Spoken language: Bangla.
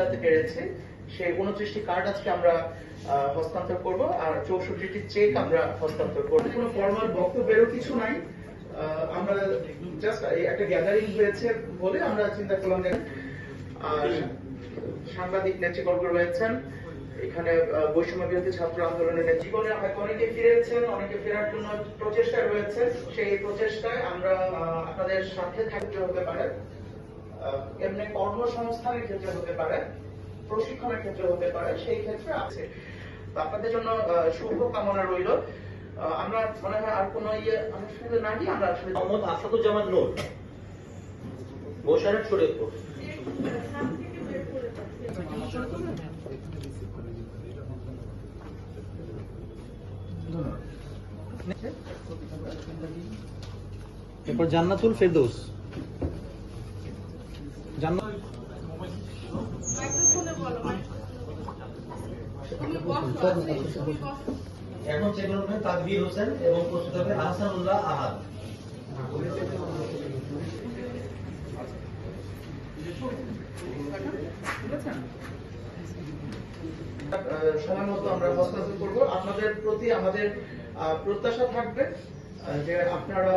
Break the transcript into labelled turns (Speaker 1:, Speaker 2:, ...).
Speaker 1: মেলাতে পেরেছি সেই উনত্রিশটি কার্ড আজকে আমরা হস্তান্তর করব আর চৌষট্টিটি চেক আমরা হস্তান্তর করব। কোনো ফর্মাল বক্তব্যেরও কিছু নাই। আমরা জাস্ট একটা গ্যাদারিং হয়েছে বলে আমরা চিন্তা করলাম যে, আর সাংবাদিক নেতৃবর্গ রয়েছেন, এখানে বৈষম্য বিরোধী ছাত্র আন্দোলনের জীবনে হয়তো অনেকে ফিরেছেন, অনেকে ফেরার জন্য প্রচেষ্টায় রয়েছে সেই প্রচেষ্টায় আমরা আপনাদের সাথে থাকতে হতে পারে। এমনি কর্মসংস্থানের ক্ষেত্রে হতে পারে, প্রশিক্ষণের ক্ষেত্রে হতে পারে, সেই ক্ষেত্রে আছে। আপনাদের জন্য শুভ কামনা রইল। আমরা মনে হয় আর কোনো ইয়ে অনুষ্ঠানে না গিয়ে আমরা আসলে
Speaker 2: মোহাম্মদ আসাদুজ্জামান নূর। মোশারফ শরীয়তপুর
Speaker 3: এরপর জান্নাতুল ফেরদৌস।
Speaker 2: এখন তাকবীর হোসেন এবং প্রস্তুত হবে আহসানুল্লাহ আহাদ।
Speaker 1: সময় মতো আমরা হস্তান্তর করব। আপনাদের প্রতি আমাদের আহ, প্রত্যাশা থাকবে যে আপনারা